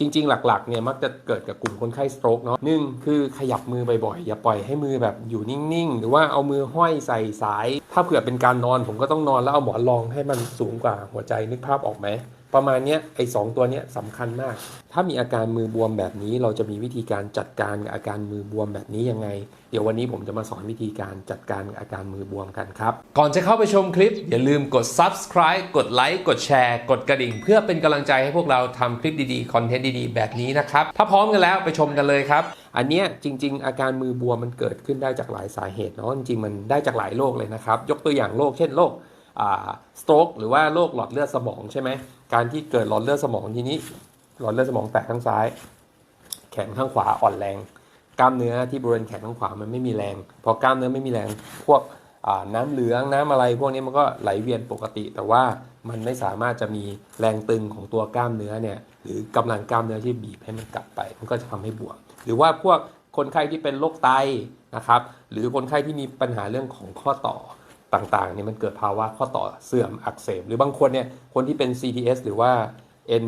จริง ๆ หลักๆเนี่ยมักจะเกิดกับกลุ่มคนไข้สโตรกเนาะหนึ่งคือขยับมือบ่อยๆ อย่าปล่อยให้มือแบบอยู่นิ่งๆ หรือว่าเอามือห้อยใส่สาย ถ้าเผื่อเป็นการนอนผมก็ต้องนอนแล้วเอาหมอนรองให้มันสูงกว่าหัวใจนึกภาพออกไหม ประมาณเนี้ยไอ้สองตัวเนี้ยสำคัญมาก ถ้ามีอาการมือบวมแบบนี้ เราจะมีวิธีการจัดการกับอาการมือบวมแบบนี้ยังไง เดี๋ยววันนี้ผมจะมาสอนวิธีการจัดการกับอาการมือบวมกันครับ ก่อนจะเข้าไปชมคลิป อย่าลืมกด subscribe กดไลค์กดแชร์กดกระดิ่ง เพื่อเป็นกำลังใจให้พวกเราทำคลิปดีๆคอนเทนต์ดีๆ แบบนี้นะครับ ถ้าพร้อมกันแล้วไปชมกันเลยครับ อันเนี้ยจริง ๆ อาการมือบวมมันเกิดขึ้นได้จากหลายสาเหตุเนาะจริงๆมันได้จากหลายโรคเลยนะครับยกตัวอย่างโรคเช่นโรคสโตรกหรือว่าโรคหลอดเลือดสมองใช่ไหม การที่เกิดหลอดเลือดสมองทีนี้ หลอดเลือดสมองแตกข้างซ้าย แขนข้างขวาอ่อนแรง กล้ามเนื้อที่บริเวณแขนข้างขวามันไม่มีแรง พอกล้ามเนื้อไม่มีแรงพวกน้ำเหลืองน้ำอะไร พวกนี้มันก็ไหลเวียนปกติ แต่ว่ามันไม่สามารถจะมีแรงตึงของตัวกล้ามเนื้อเนี่ยหรือกำลังกล้ามเนื้อที่บีบให้มันกลับไป มันก็จะทำให้บวมหรือว่าพวกคนไข้ที่เป็นโรคไตนะครับ หรือคนไข้ที่มีปัญหาเรื่องของข้อต่อ ต่างๆเนี่ยมันเกิดภาวะข้อต่อเสื่อมอักเสบ หรือบางคนเนี่ยคนที่เป็น CTS หรือว่าเอ็น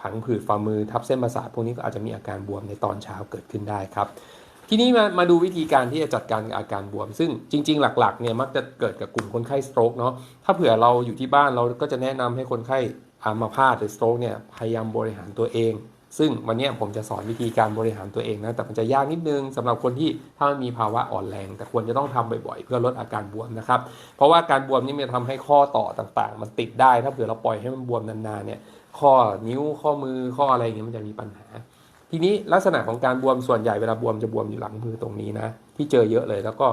ผังผืดฝ่ามือทับเส้นประสาทพวกนี้ก็อาจจะมีอาการบวมในตอนเช้าเกิดขึ้นได้ครับ ทีนี้มามาดูวิธีการที่จะจัดการกับอาการบวม ซึ่งจริง ๆ หลักๆเนี่ยมักจะเกิดกับกลุ่มคนไข้สโตรกเนาะถ้าเผื่อเราอยู่ที่บ้านเราก็จะแนะนำให้คนไข้อามาพาตหรือสโตรกเนี่ยพยายามบริหารตัวเอง ซึ่งวันนี้ผมจะสอนวิธีการบริหารตัวเองนะ แต่มันจะยากนิดนึงสำหรับคนที่ถ้ามันมีภาวะอ่อนแรง แต่ควรจะต้องทำบ่อยๆ เพื่อลดอาการบวมนะครับ เพราะว่าการบวมนี่มันทำให้ข้อต่อต่างๆ มันติดได้ ถ้าเผื่อเราปล่อยให้มันบวมนานๆเนี่ย ข้อนิ้วข้อมือข้ออะไรอย่างเงี้ยมันจะมีปัญหา ทีนี้ลักษณะของการบวมส่วนใหญ่เวลาบวมจะบวมอยู่หลังมือตรงนี้นะ ที่เจอเยอะเลยแล้วก็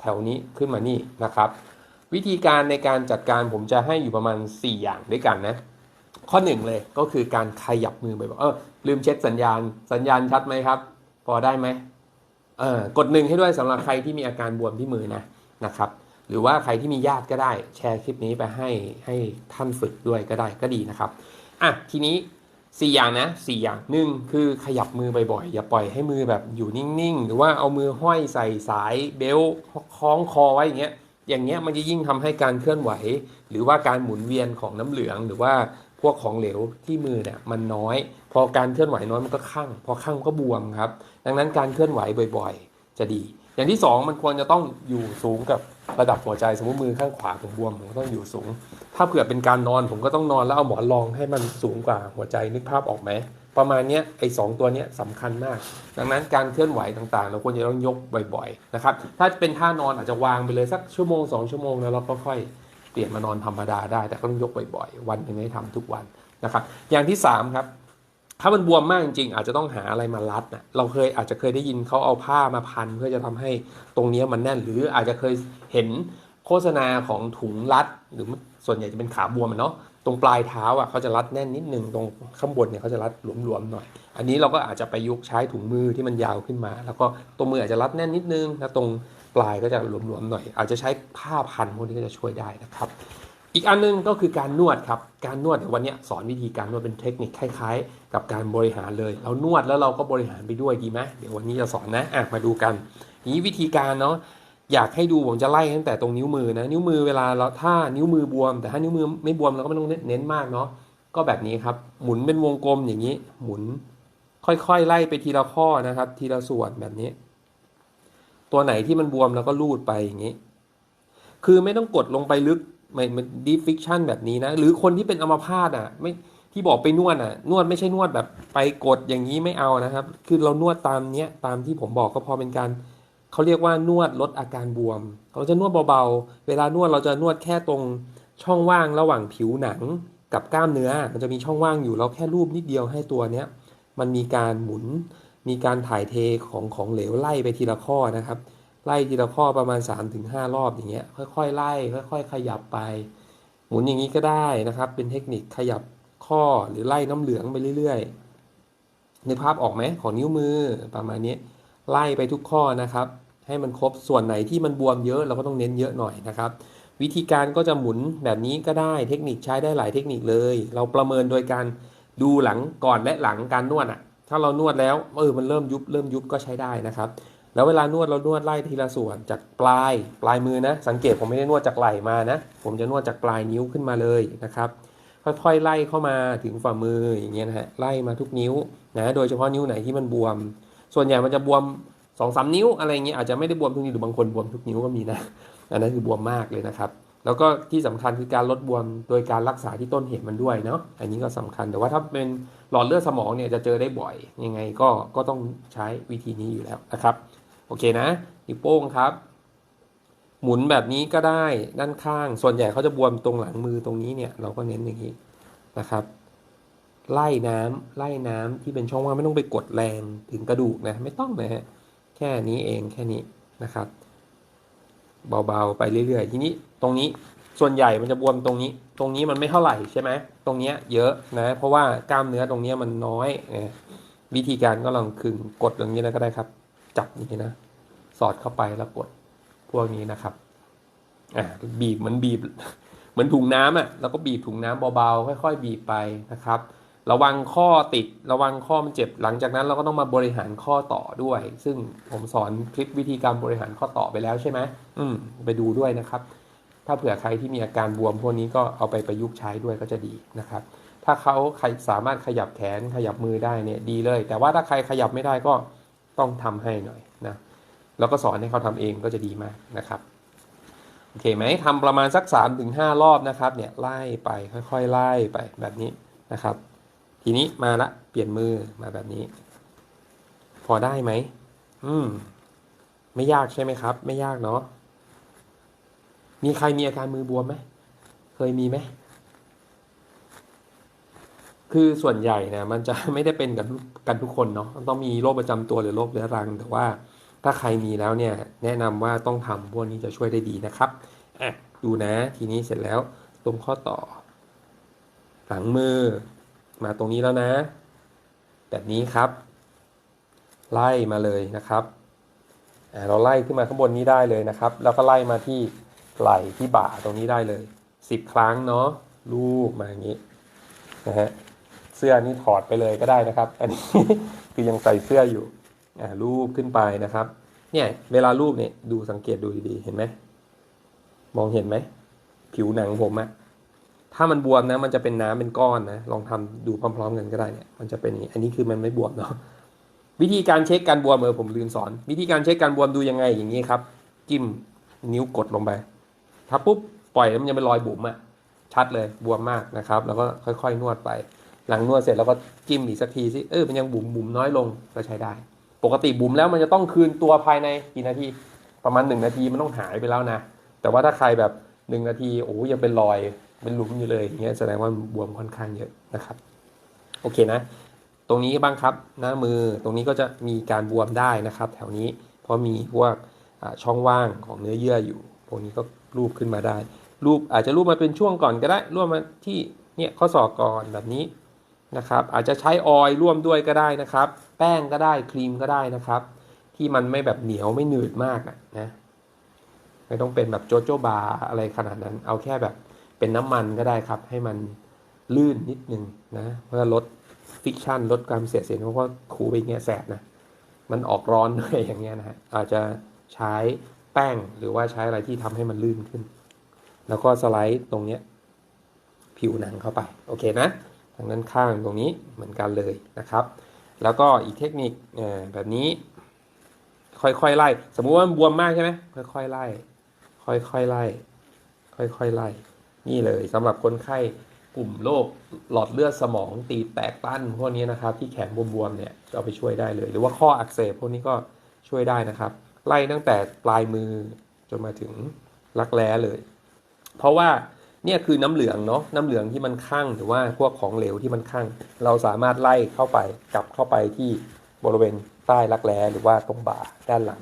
แถวนี้ขึ้นมานี่นะครับ วิธีการในการจัดการผมจะให้อยู่ประมาณ 4 อย่างด้วยกันนะข้อหนึ่งเลยก็คือการขยับมือบ่อยๆเออ ลืมเช็คสัญญาณ สัญญาณชัดไหมครับ พอได้ไหมเออกดหนึ่งให้ด้วยสำหรับใครที่มีอาการบวมที่มือนะนะครับ หรือว่าใครที่มีญาติก็ได้แชร์คลิปนี้ไปให้ให้ท่านฝึกด้วยก็ได้ก็ดีนะครับอะทีนี้สี่อย่างนะสี่อย่างหนึ่งคือขยับมือบ่อยๆ อย่าปล่อยให้มือแบบอยู่นิ่งๆ หรือว่าเอามือห้อยใส่สายเบลต์คล้องคอไว้อย่างเงี้ยอย่างเงี้ยมันจะยิ่งทำให้การเคลื่อนไหว หรือว่าการหมุนเวียนของน้ำเหลืองหรือว่า พวกของเหลวที่มือเนี่ยมันน้อย พอการเคลื่อนไหวน้อยมันก็คั่ง พอคั่งก็บวมครับ ดังนั้นการเคลื่อนไหวบ่อยๆ จะดี อย่างที่สองมันควรจะต้องอยู่สูงกับระดับหัวใจสมมติมือข้างขวาผมบวมผมก็ต้องอยู่สูง ถ้าเผื่อเป็นการนอนผมก็ต้องนอนแล้วเอาหมอนรองให้มันสูงกว่าหัวใจนึกภาพออกไหมประมาณนี้ไอ้สองตัวนี้สำคัญมาก ดังนั้นการเคลื่อนไหวต่างๆ เราควรจะต้องยกบ่อยๆนะครับถ้าเป็นท่านอนอาจจะวางไปเลยสักชั่วโมงสองชั่วโมงแล้วเราก็ค่อย ปลี่ยนมานอนธรรมดาได้ แต่ก็ต้องยกบ่อยๆวันหนึงให้ทำทุกวันนะครับ อย่างที่สามครับถ้ามันบวมมากจริงๆอาจจะต้องหาอะไรมารัดนะเราเคยอาจจะเคยได้ยินเขาเอาผ้ามาพัน เพื่อจะทำให้ตรงนี้มันแน่น หรืออาจจะเคยเห็นโฆษณาของถุงรัด หรือส่วนใหญ่จะเป็นขาบวมเนาะตรงปลายเท้าอะเขาจะรัดแน่นนิดนึงตรงข้างบนเนี่ยเขาจะรัดหลวมๆหน่อย อันนี้เราก็อาจจะไปยุกใช้ถุงมือที่มันยาวขึ้นมา แล้วก็ตรงมืออาจจะรัดแน่นนิดนึงแล้วตรง ปลายก็จะหลวมๆหน่อย อาจจะใช้ผ้าพันพวกนี้ก็จะช่วยได้นะครับ อีกอันหนึงก็คือการนวดครับ การนวดวันนี้สอนวิธีการนวดเป็นเทคนิคคล้ายๆ กับการบริหารเลย เรานวดแล้วเราก็บริหารไปด้วยดีไหมเดี๋ยววันนี้จะสอนนะอะมาดูกันนี้วิธีการเนาะอยากให้ดูผมจะไล่ตั้งแต่ตรงนิ้วมือนะนิ้วมือเวลาเราถ้านิ้วมือบวม แต่ถ้านิ้วมือไม่บวมเราก็ไม่ต้องเน้นมากเนาะก็แบบนี้ครับ หมุนเป็นวงกลมอย่างนี้ หมุน ค่อยๆ ไล่ไปทีละข้อนะครับ ทีละส่วนแบบนี้ ตัวไหนที่มันบวมเราก็ลูดไปอย่างนี้ คือไม่ต้องกดลงไปลึกไม่มันดีฟิกชันแบบนี้นะ หรือคนที่เป็นอัมพาตอะ ไม่ที่บอกไปนวดอะ นวดไม่ใช่นวดแบบไปกดอย่างนี้ไม่เอานะครับ คือเรานวดตามเนี้ยตามที่ผมบอกก็พอเป็นการเขาเรียกว่านวดลดอาการบวม เราจะนวดเบาๆ เวลานวดเราจะนวดแค่ตรงช่องว่างระหว่างผิวหนังกับกล้ามเนื้อ มันจะมีช่องว่างอยู่เราแค่รูปนิดเดียวให้ตัวเนี้ยมันมีการหมุน มีการถ่ายเทของของเหลวไล่ไปทีละข้อนะครับ ไล่ทีละข้อประมาณ 3-5 รอบอย่างเงี้ยค่อยๆไล่ค่อย ๆ ขยับไป หมุนอย่างนี้ก็ได้นะครับ เป็นเทคนิคขยับข้อหรือไล่น้ำเหลืองไปเรื่อยๆในภาพออกไหมของนิ้วมือประมาณนี้ไล่ไปทุกข้อนะครับ ให้มันครบส่วนไหนที่มันบวมเยอะเราก็ต้องเน้นเยอะหน่อยนะครับ วิธีการก็จะหมุนแบบนี้ก็ได้เทคนิคใช้ได้หลายเทคนิคเลย เราประเมินโดยการดูหลังก่อนและหลังการนวดอะ ถ้าเรานวดแล้วเออมันเริ่มยุบเริ่มยุบก็ใช้ได้นะครับ แล้วเวลานวดเรานวดไล่ทีละส่วนจากปลายปลายมือนะ สังเกตผมไม่ได้นวดจากไหล่มานะ ผมจะนวดจากปลายนิ้วขึ้นมาเลยนะครับ ค่อยๆไล่เข้ามาถึงฝ่ามืออย่างเงี้ยนะฮะไล่มาทุกนิ้วนะโดยเฉพาะนิ้วไหนที่มันบวม ส่วนใหญ่มันจะบวมสองสามนิ้วอะไรเงี้ยอาจจะไม่ได้บวมทุกนิ้วหรือบางคนบวมทุกนิ้วก็มีนะอันนั้นคือบวมมากเลยนะครับ แล้วก็ที่สำคัญคือการลดบวมโดยการรักษาที่ต้นเหตุมันด้วยเนาะอันนี้ก็สำคัญแต่ว่าถ้าเป็นหลอดเลือดสมองเนี่ยจะเจอได้บ่อยยังไงก็ก็ต้องใช้วิธีนี้อยู่แล้วนะครับ โอเคนะนิ้วโป้งครับ หมุนแบบนี้ก็ได้ด้านข้าง ส่วนใหญ่เขาจะบวมตรงหลังมือตรงนี้เนี่ย เราก็เน้นอย่างนี้นะครับ ไล่น้ำไล่น้ำที่เป็นช่องว่างไม่ต้องไปกดแรงถึงกระดูกนะ ไม่ต้องนะฮะแค่นี้เองแค่นี้นะครับ เบาๆไปเรื่อยๆ ทีนี้ตรงนี้ส่วนใหญ่มันจะบวมตรงนี้ ตรงนี้มันไม่เท่าไหร่ใช่ไหมตรงเนี้ยเยอะนะเพราะว่ากล้ามเนื้อตรงเนี้ยมันน้อยนะวิธีการก็ลองคึงกดอย่างนี้นะก็ได้ครับ จับอย่างนี้นะ สอดเข้าไปแล้วกดพวกนี้นะครับอ่าบีบเหมือนบีบ เหมือนถุงน้ำอะแล้วก็บีบถุงน้ำเบาๆค่อย ๆ บีบไปนะครับ ระวังข้อติดระวังข้อมันเจ็บ หลังจากนั้นเราก็ต้องมาบริหารข้อต่อด้วย ซึ่งผมสอนคลิปวิธีการบริหารข้อต่อไปแล้วใช่ไหมอืมไปดูด้วยนะครับ ถ้าเผื่อใครที่มีอาการบวมพวกนี้ก็เอาไปประยุกต์ใช้ด้วยก็จะดีนะครับ ถ้าเขาใครสามารถขยับแขนขยับมือได้เนี่ยดีเลย แต่ว่าถ้าใครขยับไม่ได้ก็ต้องทำให้หน่อยนะแล้วก็สอนให้เขาทำเองก็จะดีมากนะครับโอเคไหมทำประมาณสัก3าถึงหรอบนะครับเนี่ยไล่ไปค่อยๆไล่ไปแบบนี้นะครับ ทีนี้มาละเปลี่ยนมือมาแบบนี้ พอได้ไหมอืม ไม่ยากใช่ไหมครับ ไม่ยากเนาะมีใครมีอาการมือบวมไหมเคยมีไหมคือส่วนใหญ่นะมันจะไม่ได้เป็นกันกันทุกคนเนาะต้องมีโรคประจำตัวหรือโรคเรื้อรัง แต่ว่าถ้าใครมีแล้วเนี่ย แนะนำว่าต้องทำพวกนี้จะช่วยได้ดีนะครับอะดูนะ ทีนี้เสร็จแล้วตรงข้อต่อ หลังมือ มาตรงนี้แล้วนะ แบบนี้ครับ ไล่มาเลยนะครับเราไล่ขึ้นมาข้างบนนี้ได้เลยนะครับ แล้วก็ไล่มาที่ไหล่ที่บ่าตรงนี้ได้เลยสิบครั้งเนาะลูบมาอย่างนี้นะฮะเสื้อนี่ถอดไปเลยก็ได้นะครับ อันนี้คือยังใส่เสื้ออยู่อ่ารูปขึ้นไปนะครับ เนี่ยเวลารูปเนี่ยดูสังเกตดูดีๆ เห็นไหมมองเห็นไหมผิวหนังผมอะ ถ้ามันบวมนะ มันจะเป็นน้ำเป็นก้อนนะ ลองทำดูพร้อม ๆ กันก็ได้เนี่ย มันจะเป็นอย่างนี้ อันนี้คือมันไม่บวมเนาะ วิธีการเช็คการบวมเออผมลืมสอน วิธีการเช็คการบวมดูยังไงอย่างนี้ครับ จิ้มนิ้วกดลงไป ถ้าปุ๊บปล่อยแล้วมันจะเป็นรอยบุ๋มอะชัดเลยบวมมากนะครับ แล้วก็ค่อยๆ นวดไป หลังนวดเสร็จแล้วก็จิ้มอีกสักทีสิ เออมันยังบุ๋มบุ๋มน้อยลงก็ใช้ได้ ปกติบุ๋มแล้วมันจะต้องคืนตัวภายในกี่นาที ประมาณหนึ่งนาทีมันต้องหายไปแล้วนะ แต่ว่าถ้าใครแบบหนึ่งนาทีโอ้ยังเป็นรอย เป็นหลุมอยู่เลยอย่างเงี้ยแสดงว่าบวมค่อนข้างเยอะนะครับ โอเคนะ ตรงนี้บ้างครับหน้ามือตรงนี้ก็จะมีการบวมได้นะครับ แถวนี้เพราะมีพวกช่องว่างของเนื้อเยื่ออยู่พวกนี้ก็รูปขึ้นมาได้ รูปอาจจะรูปมาเป็นช่วงก่อนก็ได้รูปมาที่เนี่ยข้อศอกก่อนแบบนี้นะครับ อาจจะใช้ออยล์ร่วมด้วยก็ได้นะครับ แป้งก็ได้ครีมก็ได้นะครับ ที่มันไม่แบบเหนียวไม่หนืดมากนะไม่ต้องเป็นแบบโจโจบาอะไรขนาดนั้น เอาแค่แบบ เป็นน้ำมันก็ได้ครับ ให้มันลื่นนิดนึงนะเพื่อลดฟิกชันลดความเสียดสีเพราะว่าขูไปเงี้ยแสบนะมันออกร้อนด้วยอย่างเงี้ยนะฮะอาจจะใช้แป้งหรือว่าใช้อะไรที่ทำให้มันลื่นขึ้น แล้วก็สไลด์ตรงเนี้ยผิวหนังเข้าไปโอเคนะทางด้านข้างตรงนี้เหมือนกันเลยนะครับ แล้วก็อีกเทคนิคแบบนี้ ค่อยๆไล่ สมมุติว่ามันบวมมากใช่ไหมค่อยๆไล่ ค่อยๆไล่ ค่อยๆไล่ นี่เลยสำหรับคนไข้กลุ่มโรคหลอดเลือดสมองตีบแตกตั้นพวกนี้นะครับ ที่แขนบวมๆเนี่ยจะเอาไปช่วยได้เลย หรือว่าข้ออักเสบพวกนี้ก็ช่วยได้นะครับ ไล่ตั้งแต่ปลายมือจนมาถึงรักแร้เลย เพราะว่าเนี่ยคือน้ำเหลืองเนาะน้ำเหลืองที่มันข้างหรือว่าพวกของเหลวที่มันข้างเราสามารถไล่เข้าไปกลับเข้าไปที่บริเวณใต้รักแร้หรือว่าตรงบ่าด้านหลัง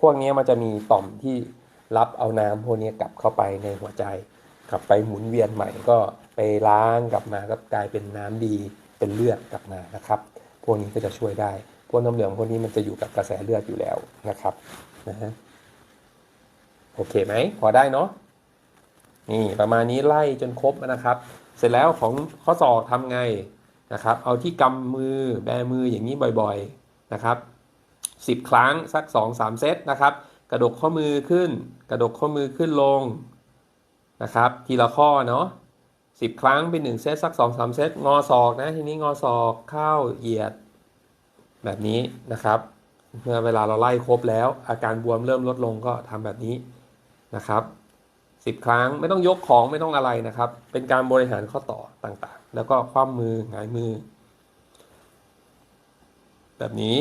พวกนี้มันจะมีต่อมที่รับเอาน้ำพวกนี้กลับเข้าไปในหัวใจ กลับไปหมุนเวียนใหม่ก็ไปล้างกลับมาก็กลายเป็นน้ำดีเป็นเลือดกลับมานะครับพวกนี้ก็จะช่วยได้พวกน้ำเหลืองพวกนี้มันจะอยู่กับกระแสเลือดอยู่แล้วนะครับนะฮะโอเคไหมพอได้เนาะนี่ประมาณนี้ไล่จนครบนะครับ เสร็จแล้วของข้อศอกทำไงนะครับ เอาที่กำมือแบมืออย่างนี้บ่อยๆนะครับสิบครั้งสักสองสามเซตนะครับ กระดกข้อมือขึ้น กระดกข้อมือขึ้นลง นะครับ ทีละข้อเนาะ10ครั้งเป็น1เซตสัก2-3เซตงอศอกนะทีนี้งอศอกเข้าเหยียด แบบนี้นะครับ เมื่อเวลาเราไล่ครบแล้ว อาการบวมเริ่มลดลงก็ทำแบบนี้นะครับสิบครั้งไม่ต้องยกของไม่ต้องอะไรนะครับ เป็นการบริหารข้อต่อต่างๆ แล้วก็คว่ำมือหงายมือ แบบนี้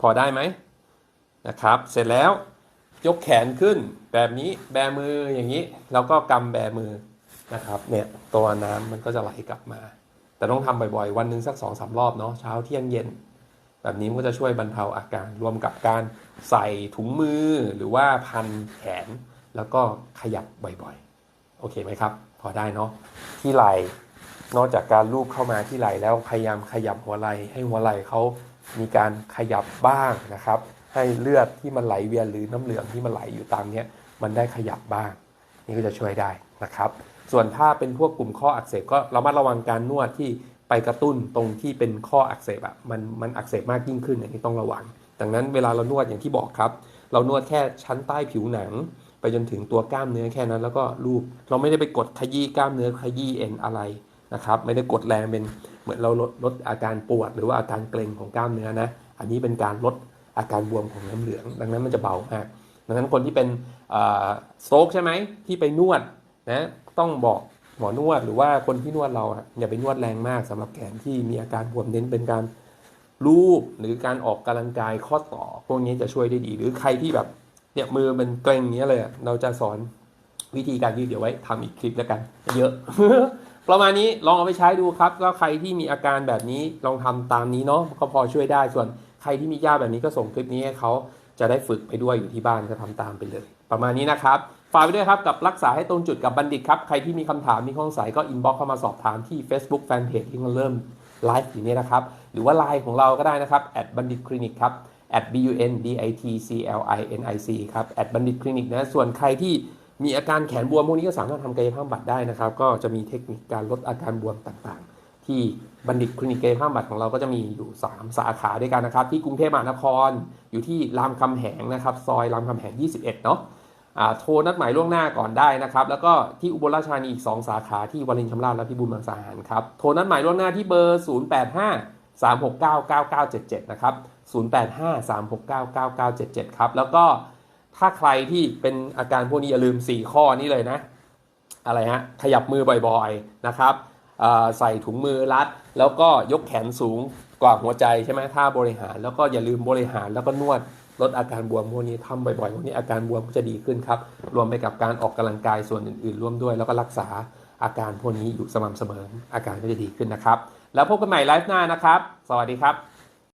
พอได้ไหมนะครับ เสร็จแล้ว ยกแขนขึ้นแบบนี้แบมืออย่างนี้ แล้วก็กำแบมือนะครับ เนี่ยตัวน้ำมันก็จะไหลกลับมา แต่ต้องทำบ่อยๆ วันหนึ่งสักสองสามรอบเนาะเช้าเที่ยงเย็น แบบนี้มันก็จะช่วยบรรเทาอาการรวมกับการใส่ถุงมือหรือว่าพันแขน แล้วก็ขยับบ่อยๆ โอเคไหมครับ พอได้เนาะที่ไหลนอกจากการลูบเข้ามาที่ไหลแล้วพยายามขยับหัวไหล่ให้หัวไหล่เขามีการขยับบ้างนะครับ ให้เลือดที่มันไหลเวียนหรือน้ำเหลืองที่มันไหลอยู่ตามนี้มันได้ขยับบ้าง นี่ก็จะช่วยได้นะครับ ส่วนถ้าเป็นพวกกลุ่มข้ออักเสบก็เระมัดระวังการนวดที่ไปกระตุ้นตรงที่เป็นข้ออักเสบอะมันมันอักเสบมากยิ่งขึ้นอันนี้ต้องระวัง ดังนั้นเวลาเรานวดอย่างที่บอกครับ เรานวดแค่ชั้นใต้ผิวหนัง ไปจนถึงตัวกล้ามเนื้อแค่นั้น แล้วก็รูปเราไม่ได้ไปกดขยี้กล้ามเนื้อขยี้เอ็นอะไรนะครับไม่ได้กดแรงเป็นเหมือนเราลดลดอาการปวด หรือว่าอาการเกร็งของกล้ามเนื้อนะ อันนี้เป็นการลด อาการบวมของน้ำเหลือง ดังนั้นมันจะเบามาก ดังนั้นคนที่เป็นสโตรกใช่ไหมที่ไปนวดนะต้องบอกหมอนวดหรือว่าคนที่นวดเราอย่าไปนวดแรงมากสำหรับแขนที่มีอาการบวมเน้นเป็นการลูบหรือการออกกำลังกายข้อต่อ พวกนี้จะช่วยได้ดี หรือใครที่แบบเนี่ยมือมันเกร็งอย่างเงี้ยเลยเราจะสอนวิธีการยืดเดี๋ยวไว้ทำอีกคลิปแล้วกัน เยอะ ประมาณนี้ลองเอาไปใช้ดูครับก็ใครที่มีอาการแบบนี้ลองทำตามนี้เนาะก็พอช่วยได้ส่วน รที่มีญาติแบบนี้ก็ส่งคลิปนี้ให้เขาจะได้ฝึกไปด้วยอยู่ที่บ้านก็ทำตามไปเลย ประมาณนี้นะครับฝากไว้ด้วยครับกับรักษาให้ตรงจุดกับบัณฑิตครับ ใครที่มีคำถามมีข้อสงสัยก็อินบ็อกเข้ามาสอบถามที่ Facebook Fanpage ที่เราเริ่มไลฟ์อยู่นี้นะครับ หรือว่าไลน์ของเราก็ได้นะครับแอดบัณฑิตคลินิกครับ b u n d i t c l i n i c ครับบัณฑิตคลินิกนะ ส่วนใครที่มีอาการแขนบวมพวกนี้ก็สามารถทำกายภาพบำบัดได้นะครับ ก็จะมีเทคนิคการลดอาการบวมต่างๆ ที่บัณฑิตคลินิกกายภาพบำบัดของเราก็จะมีอยู่ 3 สาขาด้วยกันนะครับ ที่กรุงเทพมหานครอยู่ที่รามคำแหงนะครับ ซอยรามคำแหง 21 เนาะอ่าโทรนัดหมายล่วงหน้าก่อนได้นะครับ แล้วก็ที่อุบลราชธานีอีก 2 สาขาที่วารินชำราบและพิบูลมังสาหารครับ โทรนัดหมายล่วงหน้าที่เบอร์ 085 369 9977 นะครับ 085 369 9977 ครับ แล้วก็ถ้าใครที่เป็นอาการพวกนี้อย่าลืม 4 ข้อนี้เลยนะ อะไรฮะ ขยับมือบ่อยๆ นะครับ ใส่ถุงมือรัด แล้วก็ยกแขนสูงกว่าหัวใจใช่ไหมท่าบริหาร แล้วก็อย่าลืมบริหารแล้วก็นวดลดอาการบวมพวกนี้ทำบ่อยๆพวกนี้อาการบวมก็จะดีขึ้นครับ รวมไปกับการออกกำลังกายส่วนอื่นๆ ร่วมด้วย แล้วก็รักษาอาการพวกนี้อยู่สม่ำเสมออาการก็จะดีขึ้นนะครับ แล้วพบกันใหม่ไลฟ์หน้านะครับ สวัสดีครับ